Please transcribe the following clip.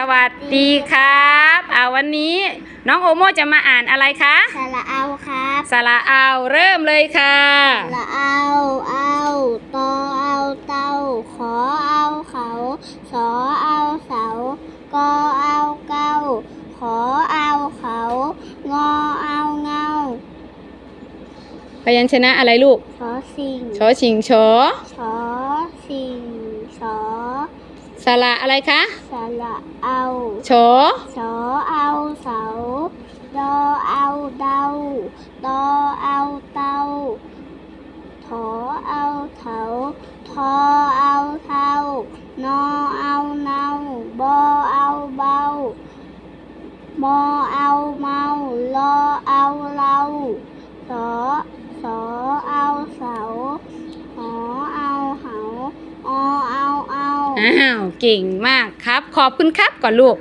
สวัสดีครับอ่าวันนี้น้องโอโมจะมาอ่านอะไรคะสระเอาครับสระเอาเริ่มเลยค่ะสระเอาเอาตอเอาเตาขอเอาเขาสอเอาเสากอเอาเก้าขอเอาเขางอเอาเงาพยัญชนะอะไรลูกชอสิงชอชิงชอชอสิงชอ สระอะไรคะสระเอาชอสอเอาเสาดอเอาเดาตอเอาเตาถอเอาเถาทอเอาเทานอเอาเนาบอเอาเบามอเอาเมาลอเอาเราสอสอเอาเสาหอเอาเหา อ้าว เก่งมากครับ ขอบคุณครับก่อนลูก